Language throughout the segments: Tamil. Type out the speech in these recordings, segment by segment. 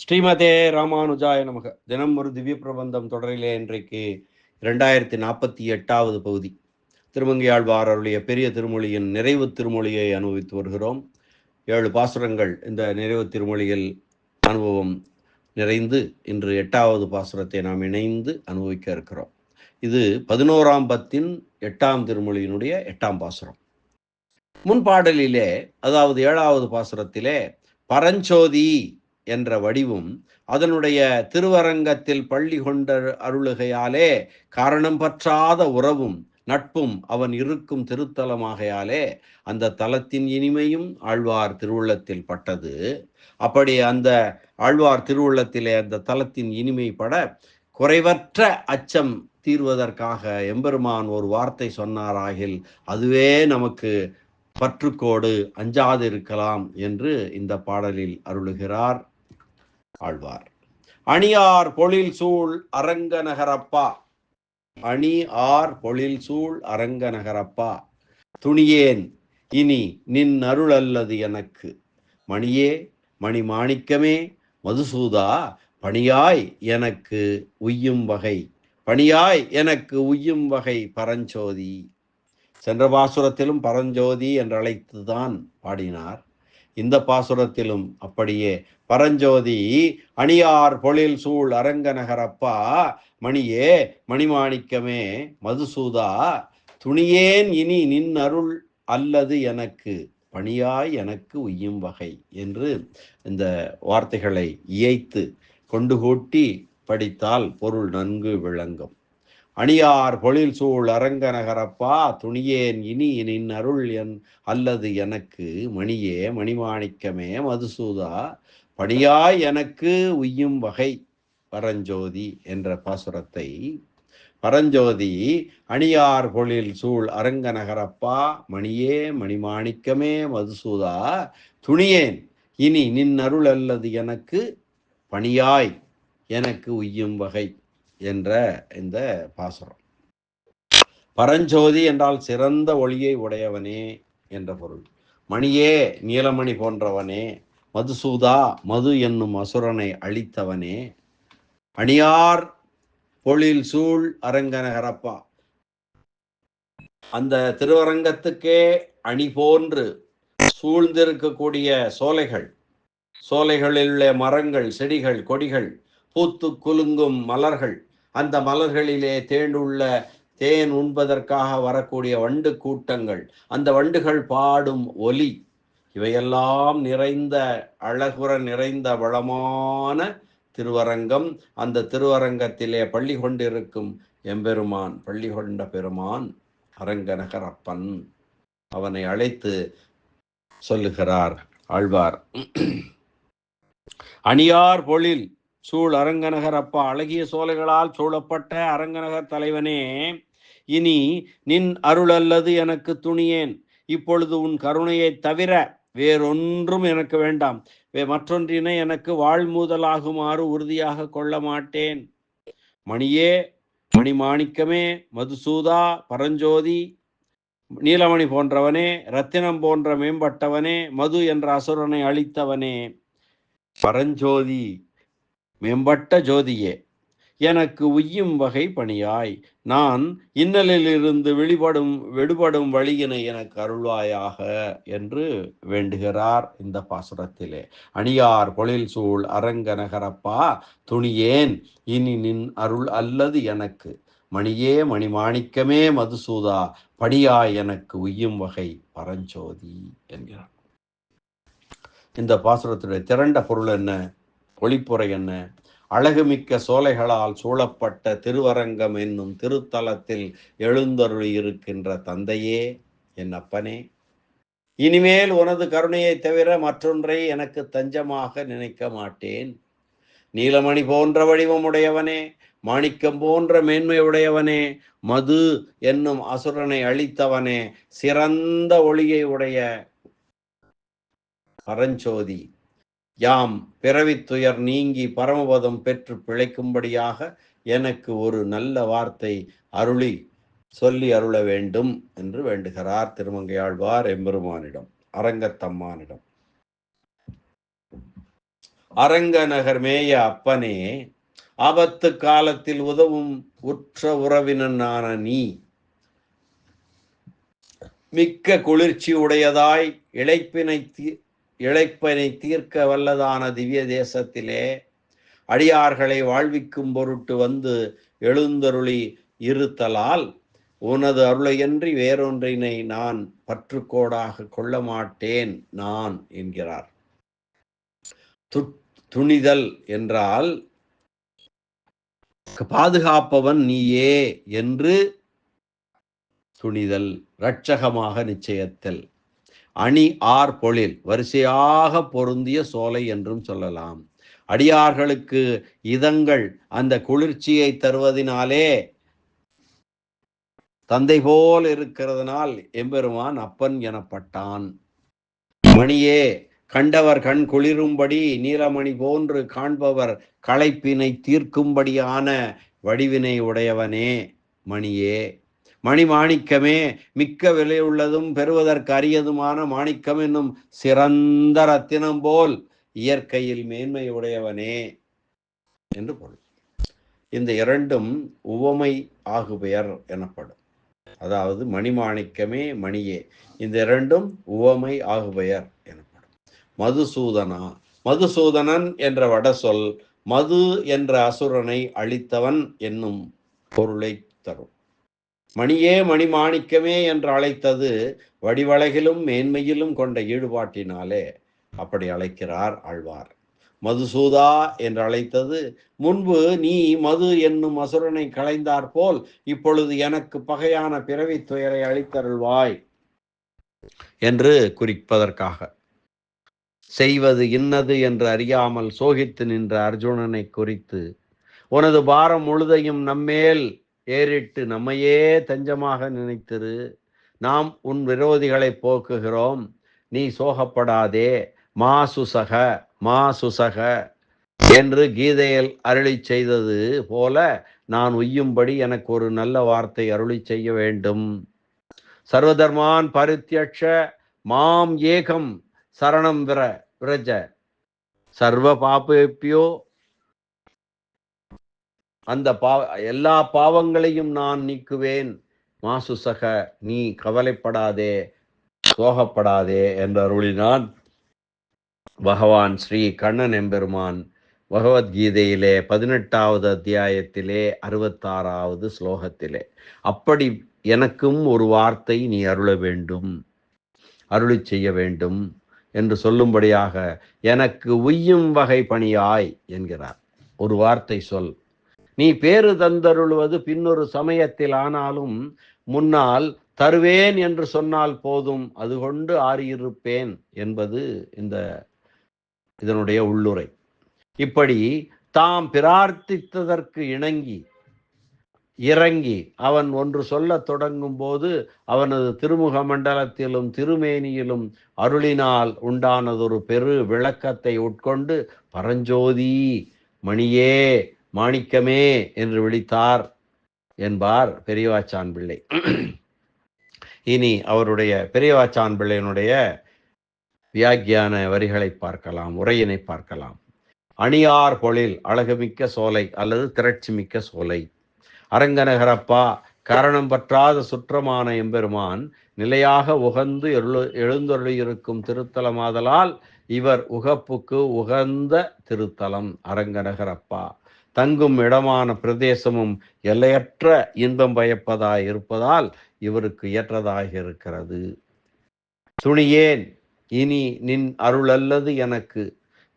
ஸ்ரீமதே ராமானுஜாய நமக. தினம் ஒரு திவ்ய பிரபந்தம் தொடரிலே இன்றைக்கு இரண்டாயிரத்தி நாற்பத்தி எட்டாவது பகுதி. திருமங்கையாழ்வார் அருளிய பெரிய திருமொழியின் நிறைவு திருமொழியை அனுபவித்து வருகிறோம். ஏழு பாசுரங்கள் இந்த நிறைவு திருமொழியில் அனுபவம் நிறைந்து இன்று எட்டாவது பாசுரத்தை நாம் இணைந்து அனுபவிக்க இருக்கிறோம். இது பதினோராம் பத்தின் எட்டாம் திருமொழியினுடைய எட்டாம் பாசுரம். முன்பாடலிலே அதாவது ஏழாவது பாசுரத்திலே பரஞ்சோதி என்ற வடிவும் அதனுடைய திருவரங்கத்தில் பள்ளி கொண்ட அருளுகையாலே காரணம் பற்றாத உறவும் நட்பும் அவன் இருக்கும் திருத்தலமாகையாலே அந்த தலத்தின் இனிமையும் ஆழ்வார் திருவுள்ளத்தில் பட்டது. அப்படி அந்த ஆழ்வார் திருவுள்ளத்திலே அந்த தலத்தின் இனிமை பட குறைவற்ற அச்சம் தீர்வதற்காக எம்பெருமான் ஒரு வார்த்தை சொன்னாராகில் அதுவே நமக்கு பற்றுக்கோடு அஞ்சாதிருக்கலாம் என்று இந்த பாடலில் அருளுகிறார். ஆழ்வார். அணியார் பொழில் சூழ் அரங்க நகரப்பா அணி ஆர் பொழில் சூழ் அரங்க நகரப்பா துணியேன் இனி நின் அருள் அல்லது எனக்கு. மணியே மணி மாணிக்கமே மதுசூதா பணியாய் எனக்கு உய்யும் வகை. பணியாய் எனக்கு உய்யும் வகை பரஞ்சோதி. சென்ற பாசுரத்திலும் பரஞ்சோதி என்று அழைத்துதான் பாடினார். இந்த பாசுரத்திலும் அப்படியே பரஞ்சோதி அணியார் பொழில் சூழ் அரங்க நகரப்பா மணியே மணிமாணிக்கமே மதுசூதா துணியேன் இனி நின் அருள் அல்லது எனக்கு பணியாய் எனக்கு உய்யும் வகை என்று இந்த வார்த்தைகளை இயைத்து கொண்டு கூட்டி படித்தால் பொருள் நன்கு விளங்கும். அணியார் பொழில் சூழ் அரங்க நகரப்பா துணியேன் இனி நின் அருள் என் அல்லது எனக்கு மணியே மணிமாணிக்கமே மதுசூதா பணியாய் எனக்கு உய்யும் வகை பரஞ்சோதி என்ற பாசுரத்தை. பரஞ்சோதி அணியார் பொழில் சூழ் அரங்க நகரப்பா மணியே மணிமாணிக்கமே மதுசூதா துணியேன் இனி நின் அருள் அல்லது எனக்கு பணியாய் எனக்கு உய்யும் வகை என்ற இந்த பாசுரம். பரஞ்சோதி என்றால் சிறந்த ஒளியை உடையவனே என்ற பொருள். மணியே நீலமணி போன்றவனே மதுசூதா மது என்னும் அசுரனை அழித்தவனே அணியார் பொழில் சூழ் அரங்கநகரப்பா அந்த திருவரங்கத்துக்கே அணி போன்று சூழ்ந்திருக்கக்கூடிய சோலைகள் சோலைகளில் உள்ள மரங்கள் செடிகள் கொடிகள் பூத்து குலுங்கும் மலர்கள் அந்த மலர்களிலே தேனுள்ள தேன் உண்பதற்காக வரக்கூடிய வண்டு கூட்டங்கள் அந்த வண்டுகள் பாடும் ஒலி இவையெல்லாம் நிறைந்த அழகுற நிறைந்த வளமான திருவரங்கம். அந்த திருவரங்கத்திலே பள்ளி கொண்டிருக்கும் எம்பெருமான் பள்ளி கொண்ட பெருமான் அரங்கநகரப்பன் அவனை அழைத்து சொல்லுகிறார் ஆழ்வார். அணியார் பொழில் சூழ் அரங்கநகர் அப்பா அழகிய சோலைகளால் சூழப்பட்ட அரங்கநகர் தலைவனே இனி நின் அருள் அல்லது எனக்கு துணியேன். இப்பொழுது உன் கருணையை தவிர வேறொன்றும் எனக்கு வேண்டாம். வே மற்றொன்றினை எனக்கு வாழ்மூதலாகுமாறு உறுதியாக கொள்ள மாட்டேன். மணியே மணிமாணிக்கமே மதுசூதா பரஞ்சோதி நீலமணி போன்றவனே ரத்தினம் போன்ற மேம்பட்டவனே மது என்ற அசுரனை அழித்தவனே. பரஞ்சோதி மேம்பட்ட ஜோதியே எனக்கு உய்யும் வகை பணியாய். நான் இன்னலிலிருந்து வெளிப்படும் விடுபடும் வழியினை எனக்கு அருள்வாயாக என்று வேண்டுகிறார் இந்த பாசுரத்திலே. அணியார் பொழில் சூழ் அரங்க நகரப்பா துணியேன் இனி நின் அருள் அல்லது எனக்கு. மணியே மணிமாணிக்கமே மதுசூதா பணியாய் எனக்கு உய்யும் வகை பரஞ்சோதி என்கிறார். இந்த பாசுரத்துடைய திரண்ட பொருள் என்ன? ஒளிப்புறை என்ன? அழகுமிக்க சோலைகளால் சூழப்பட்ட திருவரங்கம் என்னும் திருத்தலத்தில் எழுந்தருளி இருக்கின்ற தந்தையே என் அப்பனே. இனிமேல் உனது கருணையை தவிர மற்றொன்றை எனக்கு தஞ்சமாக நினைக்க மாட்டேன். நீலமணி போன்ற வடிவம் உடையவனே மாணிக்கம் போன்ற மேன்மை உடையவனே மது என்னும் அசுரனை அழித்தவனே சிறந்த ஒளியை உடைய பரஞ்சோதி. யாம் பிறவித்துயர் நீங்கி பரமபதம் பெற்று பிழைக்கும்படியாக எனக்கு ஒரு நல்ல வார்த்தை அருளி சொல்லி அருள வேண்டும் என்று வேண்டுகிறார் திருமங்கையாழ்வார் எம்பெருமானிடம் அரங்கத்தம்மானிடம். அரங்க நகர் மேய அப்பனே ஆபத்து காலத்தில் உதவும் உற்ற உறவினனான நீ மிக்க குளிர்ச்சி உடையதாய் இழைப்பினை இழைப்பனை தீர்க்க வல்லதான திவ்ய தேசத்திலே அடியார்களை வாழ்விக்கும் பொருட்டு வந்து எழுந்தருளி இருத்தலால் உனது அருளையன்றி வேறொன்றினை நான் பற்றுக்கோடாக கொள்ள மாட்டேன் நான் என்கிறார். துணிதல் என்றால் பாதுகாப்பவன் நீயே என்று துணிதல் இரட்சகமாக நிச்சயத்தல். அணி ஆர் பொழில் வரிசையாக பொருந்திய சோலை என்றும் சொல்லலாம். அடியார்களுக்கு இதங்கள் அந்த குளிர்ச்சியை தருவதினாலே தந்தை போல் இருக்கிறதனால் எம்பெருமான் அப்பன் எனப்பட்டான். மணியே கண்டவர் கண் குளிரும்படி நீலமணி போன்று காண்பவர் களைப்பினை தீர்க்கும்படியான வடிவினை உடையவனே மணியே. மணிமாணிக்கமே மிக்க விலை உள்ளதும் பெறுவதற்கு அரியதுமான மாணிக்கம் என்னும் சிறந்த ரத்தினம் போல் இயற்கையில் மேன்மை உடையவனே என்று பொருள். இந்த இரண்டும் உவமை ஆகுபெயர் எனப்படும். அதாவது மணிமாணிக்கமே மணியே. இந்த இரண்டும் உவமை ஆகுபெயர் எனப்படும். மதுசூதனா மதுசூதனன் என்ற வட சொல் மது என்ற அசுரனை அழித்தவன் என்னும் பொருளை தரும். மணியே மணிமாணிக்கமே என்று அழைத்தது வடிவழகிலும் மேன்மையிலும் கொண்ட ஈடுபாட்டினாலே அப்படி அழைக்கிறார் ஆழ்வார். மதுசூதா என்று அழைத்தது முன்பு நீ மது என்னும் அசுரனை களைந்தார் போல் இப்பொழுது எனக்கு பகையான பிறவி துயரை அளித்தருள்வாய் என்று குறிப்பதற்காக. செய்வது இன்னது என்று அறியாமல் சோகித்து நின்ற அர்ஜுனனை குறித்து உனது பாரம் முழுதையும் நம்மேல் ஏறிட்டு நம்மையே தஞ்சமாக நினைத்திரு. நாம் உன் விரோதிகளை போக்குகிறோம். நீ சோகப்படாதே. மா சுசக மா சுசக என்று கீதையில் அருளி செய்தது போல நான் உய்யும்படி எனக்கு ஒரு நல்ல வார்த்தை அருளி செய்ய வேண்டும். சர்வதர்மான் பரித்தியட்ச மாம் ஏகம் சரணம் விர விரஜ. சர்வ பாபேப்பியோ அந்த பாவ எல்லா பாவங்களையும் நான் நீக்குவேன். மாசுசக நீ கவலைப்படாதே சோகப்படாதே என்று அருளினான் பகவான் ஸ்ரீ கண்ணன் எம்பெருமான் பகவத்கீதையிலே பதினெட்டாவது அத்தியாயத்திலே அறுபத்தாறாவது ஸ்லோகத்திலே அப்படி எனக்கும் ஒரு வார்த்தை நீ அருள வேண்டும் அருளி செய்ய வேண்டும் என்று சொல்லும்படியாக எனக்கு உய்யும் வகை பணியாய் என்கிறார். ஒரு வார்த்தை சொல். நீ பேரு தந்தருள்வது பின்னொரு சமயத்தில் ஆனாலும் முன்னால் தருவேன் என்று சொன்னால் போதும் அது கொண்டு ஆறியிருப்பேன் என்பது இந்த இதனுடைய உள்ளுரை. இப்படி தாம் பிரார்த்தித்ததற்கு இணங்கி இறங்கி அவன் ஒன்று சொல்லத் தொடங்கும் போது அவனது திருமுக மண்டலத்திலும் திருமேனியிலும் அருளினால் உண்டானதொரு பெரு விளக்கத்தை உட்கொண்டு பரஞ்சோதி மணியே மாணிக்கமே என்று விழித்தார் என்பார் பெரியவாச்சான் பிள்ளை. இனி அவருடைய பெரியவாச்சான் பிள்ளையினுடைய வியாக்கியான வரிகளை பார்க்கலாம் உரையினை பார்க்கலாம். அணியார் பொழில் அழகுமிக்க சோலை அல்லது திரட்சி மிக்க சோலை. அரங்கநகரப்பா காரணம் பற்றாத சுற்றமான எம்பெருமான் நிலையாக உகந்து எழு எழுந்தொழியிருக்கும் திருத்தலமாதலால் இவர் உகப்புக்கு உகந்த திருத்தலம் அரங்கநகரப்பா. தங்கும் இடமான பிரதேசமும் எல்லையற்ற இன்பம் பயப்பதாய் இருப்பதால் இவருக்கு ஏற்றதாக இருக்கிறது. துணியேன் இனி நின் அருள் அல்லது எனக்கு.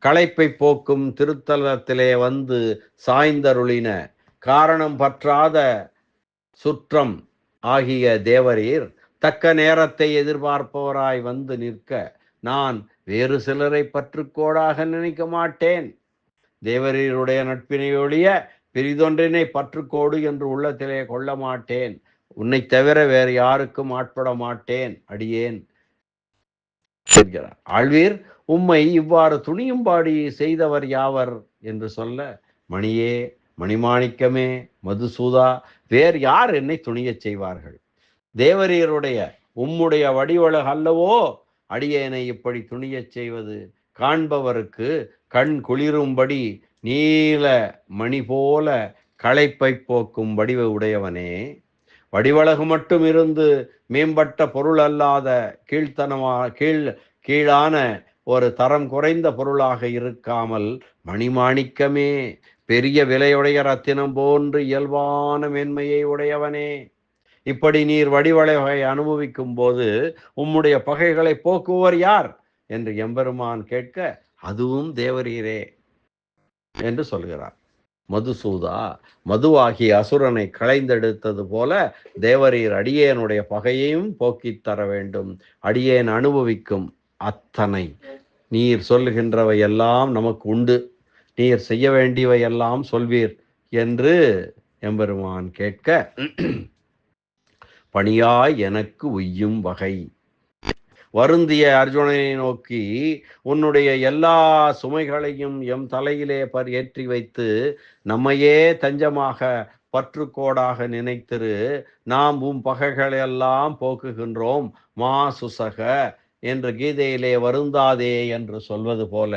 களைப்பை போக்கும் திருத்தலத்திலே வந்து சாய்ந்தருளின காரணம் பற்றாத சுற்றம் ஆகிய தேவரீர் தக்க நேரத்தை எதிர்பார்ப்பவராய் வந்து நிற்க நான் வேறு சிலரை பற்றுக்கோடாக நினைக்க மாட்டேன். தேவரீருடைய நட்பினை ஒழிய பெரிதொன்றினை பற்றுக்கோடு என்று உள்ளத்திலே கொள்ள மாட்டேன் உன்னை தவிர வேறு யாருக்கும் ஆட்பட மாட்டேன் அடியேன். சொல்கிறார். ஆழ்வீர் உம்மை இவ்வாறு துணியும்பாடி செய்தவர் யாவர் என்று சொல்ல மணியே மணிமாணிக்கமே மதுசூதா வேறு யார் என்னை துணியச் செய்வார்கள்? தேவரீருடைய உம்முடைய வடிவழகு அல்லவோ? அடியேனை இப்படி துணியச் செய்வது? காண்பவருக்கு கண் குளிரும்படி நீல மணி போல களைப்பை போக்கும் வடிவ உடையவனே. வடிவழகு மட்டும் இருந்து மேம்பட்ட பொருள் அல்லாத கீழ்த்தனமா கீழ் கீழான ஒரு தரம் குறைந்த பொருளாக இருக்காமல் மணிமாணிக்கமே பெரிய விலையுடைய ரத்தினம் போன்று இயல்பான மேன்மையை உடையவனே. இப்படி நீர் வடிவழகை அனுபவிக்கும் போது உம்முடைய பகைகளை போக்குவர் யார்? என்று எம்பெருமான் கேட்க அதுவும் தேவரீரே என்று சொல்கிறார். மதுசூதா மதுவாகிய அசுரனை களைந்தெடுத்தது போல தேவரீர் அடியேனுடைய பகையையும் போக்கித் தர வேண்டும். அடியேன் அனுபவிக்கும் அத்தனை. நீர் சொல்லுகின்றவை எல்லாம் நமக்கு உண்டு. நீர் செய்ய வேண்டியவை எல்லாம் சொல்வீர் என்று எம்பெருமான் கேட்க பணியாய் எனக்கு உய்யும் வகை. வருந்திய அர்ஜுனனை நோக்கி உன்னுடைய எல்லா சுமைகளையும் எம் தலையிலே பர் ஏற்றி வைத்து நம்மையே தஞ்சமாக பற்றுக்கோடாக நினைத்திரு. நாம் உம் பகைகளெல்லாம் போக்குகின்றோம் மா சுசக என்று கீதையிலே வருந்தாதே என்று சொல்வது போல.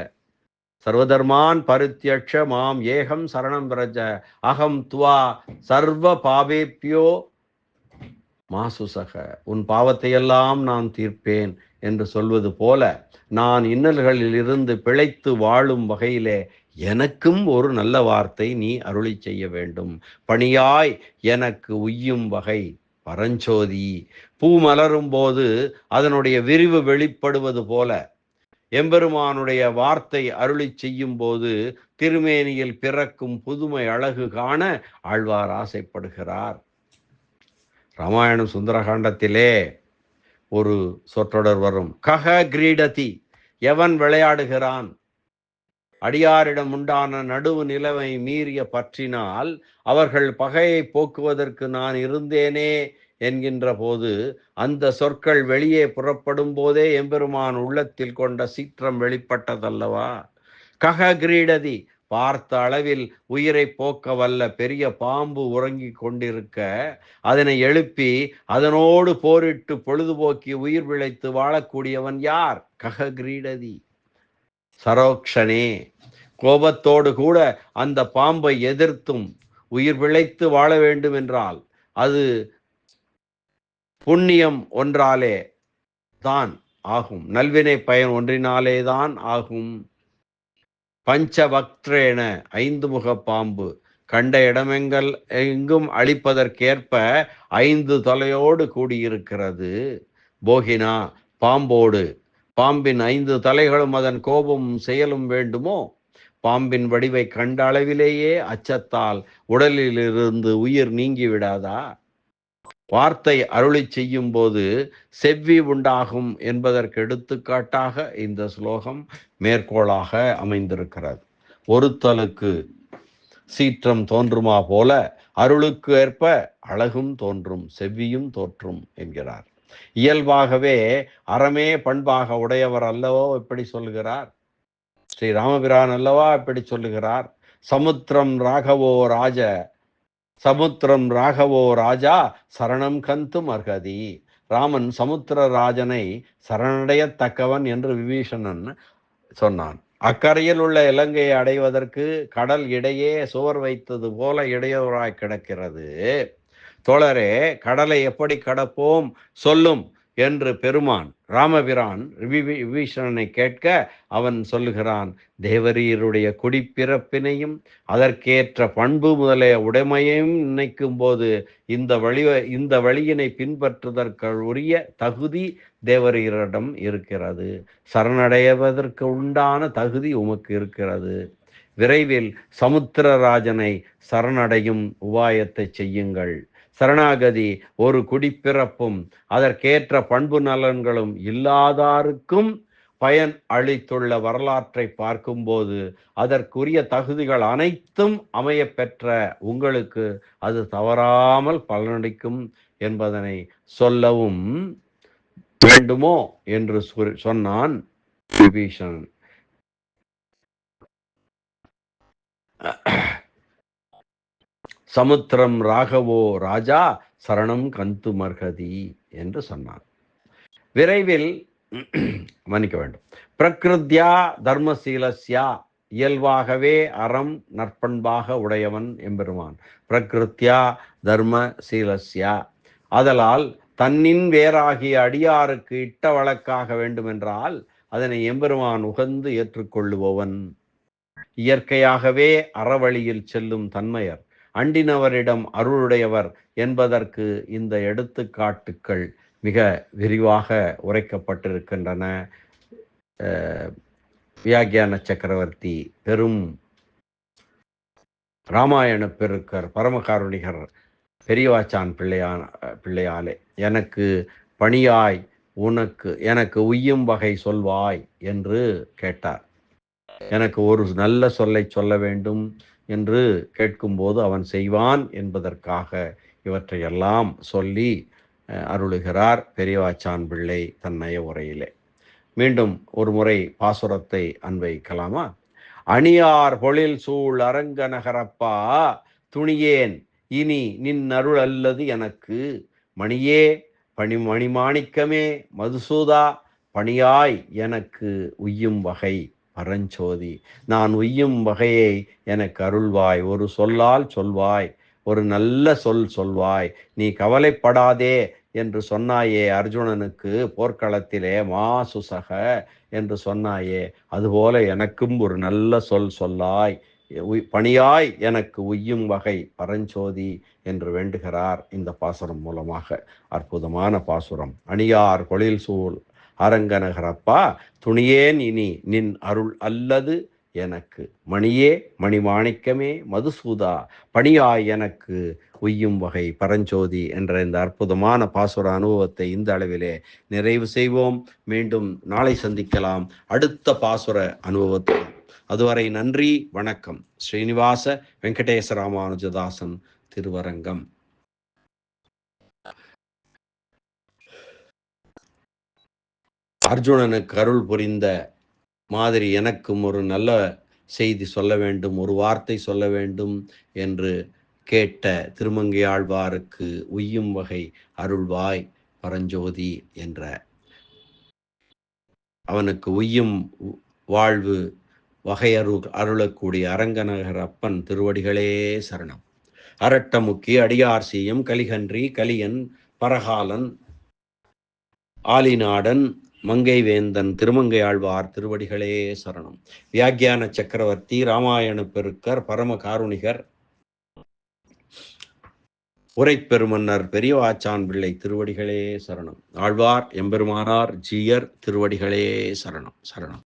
சர்வதர்மான் பருத்தியட்ச மாம் ஏகம் சரணம் பிரஜ அகம் துவா சர்வ பாவேப்பியோ மாசுசக உன் பாவத்தையெல்லாம் நான் தீர்ப்பேன். என்று சொல்வது போல நான் இன்னல்களில் இருந்து பிழைத்து வாழும் வகையிலே எனக்கும் ஒரு நல்ல வார்த்தை நீ அருளி செய்ய வேண்டும். பணியாய் எனக்கு உய்யும் வகை பரஞ்சோதி. பூ மலரும் போது அதனுடைய விரிவு வெளிப்படுவது போல எம்பெருமானுடைய வார்த்தை அருளி செய்யும் போது திருமேனியில் பிறக்கும் புதுமை அழகு காண ஆழ்வார் ஆசைப்படுகிறார். ராமாயணம் சுந்தரகாண்டத்திலே ஒரு சொற்றொடர் வரும். கக கிரீடதி எவன் விளையாடுகிறான்? அடியாரிடம் உண்டான நடுவு நிலைமை மீறிய பற்றினால் அவர்கள் பகையை போக்குவதற்கு நான் இருந்தேனே என்கின்ற போது அந்த சொற்கள் வெளியே புறப்படும் போதே எம்பெருமான் உள்ளத்தில் கொண்ட சீற்றம் வெளிப்பட்டதல்லவா? கக கிரீடதி பார்த்த அளவில் உயிரை போக்க வல்ல பெரிய பாம்பு உறங்கி கொண்டிருக்க அதனை எழுப்பி அதனோடு போரிட்டு பொழுதுபோக்கி உயிர் பிழைத்து வாழக்கூடியவன் யார்? கக கிரீடதி சரோக்ஷனே கோபத்தோடு கூட அந்த பாம்பை எதிர்த்தும் உயிர் பிழைத்து வாழ வேண்டும் என்றால் அது புண்ணியம் ஒன்றாலே தான் ஆகும். நல்வினை பயன் ஒன்றினாலே தான் ஆகும். பஞ்சபக்திரேன ஐந்து முக பாம்பு கண்ட இடமெங்கள் எங்கும் அழிப்பதற்கேற்ப ஐந்து தலையோடு கூடியிருக்கிறது. போகினா பாம்போடு. பாம்பின் ஐந்து தலைகளும் அதன் கோபமும் செயலும் வேண்டுமோ? பாம்பின் வடிவை கண்ட அளவிலேயே அச்சத்தால் உடலிலிருந்து உயிர் நீங்கி விடாதா வார்த்தை அருளி செய்யும் போது செவ்வி உண்டாகும் என்பதற்கு எடுத்துக்காட்டாக இந்த ஸ்லோகம் மேற்கோளாக அமைந்திருக்கிறது. ஒருத்தலுக்கு சீற்றம் தோன்றுமா போல அருளுக்கு ஏற்ப அழகும் தோன்றும் செவ்வியும் தோற்றும் என்கிறார். இயல்பாகவே அறமே பண்பாக உடையவர் அல்லவோ இப்படி சொல்கிறார். ஸ்ரீ ராமபிரான் அல்லவா இப்படி சொல்லுகிறார். சமுத்திரம் ராகவோ ராஜ சமுத்திரம் ராகவோ ராஜா சரணம் கந்தும் அர்ஹதி ராமன் சமுத்திரராஜனை சரணடையத்தக்கவன் என்று விபீஷணன் சொன்னான். அக்கறையில் உள்ள இலங்கையை அடைவதற்கு கடல் இடையே சுவர் வைத்தது போல இடையூறாய் கிடக்கிறது. தோழரே கடலை எப்படி கடப்போம்? சொல்லும். என்று பெருமான் ராமபிரான் விபீஷணனை கேட்க அவன் சொல்லுகிறான் தேவரீருடைய குடிப்பிறப்பினையும் அதற்கேற்ற பண்பு முதலிய உடைமையையும் நினைக்கும் போது இந்த வழி இந்த வழியினை பின்பற்றுவதற்கு உரிய தகுதி தேவரீரிடம் இருக்கிறது. சரணடைவதற்கு உண்டான தகுதி உமக்கு இருக்கிறது. விரைவில் சமுத்திரராஜனை சரணடையும் உபாயத்தை செய்யுங்கள். சரணாகதி ஒரு குடிப்பிறப்பும் அதற்கேற்ற பண்பு நலன்களும் இல்லாதாருக்கும் பயன் அளித்துள்ள வரலாற்றை பார்க்கும்போது அதற்குரிய தகுதிகள் அனைத்தும் அமையப்பெற்ற உங்களுக்கு அது தவறாமல் பலனளிக்கும் என்பதனை சொல்லவும் வேண்டுமோ என்று சொன்னான் விபீஷணன். சமுத்திரம் ராகவோ ராஜா சரணம் கந்து மர்ஹதி என்று சொன்னான் விரைவில் மன்னிக்க வேண்டும். பிரகிருத்யா தர்மசீலஸ்யா இயல்பாகவே அறம் நற்பண்பாக உடையவன் எம்பெருமான். பிரகிருத்யா தர்மசீலஸ்யா. அதலால் தன்னின் வேறாகிய அடியாருக்கு இட்ட வழக்காக வேண்டுமென்றால் அதனை எம்பெருமான் உகந்து ஏற்றுக்கொள்ளுபவன். இயற்கையாகவே அறவழியில் செல்லும் தன்மையர். அண்டினவரிடம் அருளுடையவர் என்பதற்கு இந்த எடுத்துக்காட்டுக்கள் மிக விரிவாக உரைக்கப்பட்டிருக்கின்றன. வியாகியான சக்கரவர்த்தி பெரும் ராமாயண பெருக்கர் பரமகாருணிகர் பெரியவாச்சான் பிள்ளையான பிள்ளையாலே எனக்கு பணியாய் உனக்கு எனக்கு உய்யும் வகை சொல்வாய் என்று கேட்டார். எனக்கு ஒரு நல்ல சொல்லை சொல்ல வேண்டும். என்று கேட்கும்போது அவன் செய்வான் என்பதற்காக இவற்றையெல்லாம் சொல்லி அருளுகிறார் பெரியவாச்சான் பிள்ளை தன்னைய உரையிலே. மீண்டும் ஒரு முறை பாசுரத்தை அன்வைக்கலாமா அணியார் பொழில் சூழ் அரங்க நகரப்பா துணியேன் இனி நின் அருள் அல்லது எனக்கு? மணியே பணி மணிமாணிக்கமே மதுசூதா பணியாய் எனக்கு உய்யும் வகை பரஞ்சோதி நான் உய்யும் வகையை எனக்கு அருள்வாய். ஒரு சொல்லால் சொல்வாய் ஒரு நல்ல சொல் சொல்வாய். நீ கவலைப்படாதே என்று சொன்னாயே அர்ஜுனனுக்கு போர்க்களத்திலே மாசுசக என்று சொன்னாயே. அதுபோல எனக்கும் ஒரு நல்ல சொல் சொல்லாய். பணியாய் எனக்கு உய்யும் வகை பரஞ்சோதி என்று வேண்டுகிறார் இந்த பாசுரம் மூலமாக. அற்புதமான பாசுரம். அணியார் கொழில் சூழ் அரங்கநகரப்பா துணியேன் இனி நின் அருள் அல்லது எனக்கு. மணியே மணிமாணிக்கமே மதுசூதா பணியாய் எனக்கு. உய்யும் வகை பரஞ்சோதி என்ற இந்த அற்புதமான பாசுர அனுபவத்தை இந்த அளவிலே நிறைவு செய்வோம். மீண்டும் நாளை சந்திக்கலாம். அடுத்த பாசுர அனுபவத்தை அதுவரை நன்றி வணக்கம். ஸ்ரீனிவாச வெங்கடேச ராமானுஜதாசன் திருவரங்கம். அர்ஜுனனுக்கு அருள் புரிந்த மாதிரி எனக்கும் ஒரு நல்ல செய்தி சொல்ல வேண்டும் ஒரு வார்த்தை சொல்ல வேண்டும் என்று கேட்ட திருமங்கையாழ்வாருக்கு உய்யும் வகை அருள்வாய் பரஞ்சோதி என்ற. அவனுக்கு உய்யும் வாழ்வு வகையரு அருளக்கூடிய அரங்கநகர் அப்பன் திருவடிகளே சரணம். அரட்டமுக்கி அடியார் சீயம் கலிகன்றி கலியன் பரகாலன் ஆலிநாடன் மங்கை வேந்தன் திருமங்கை ஆழ்வார் திருவடிகளே சரணம். வியாக்கியான சக்கரவர்த்தி ராமாயண பெருக்கர் பரம காருணிகர் உரைப்பெருமன்னர் பெரியவாச்சான் பிள்ளை திருவடிகளே சரணம். ஆழ்வார் எம்பெருமானார் ஜீயர் திருவடிகளே சரணம். சரணம்.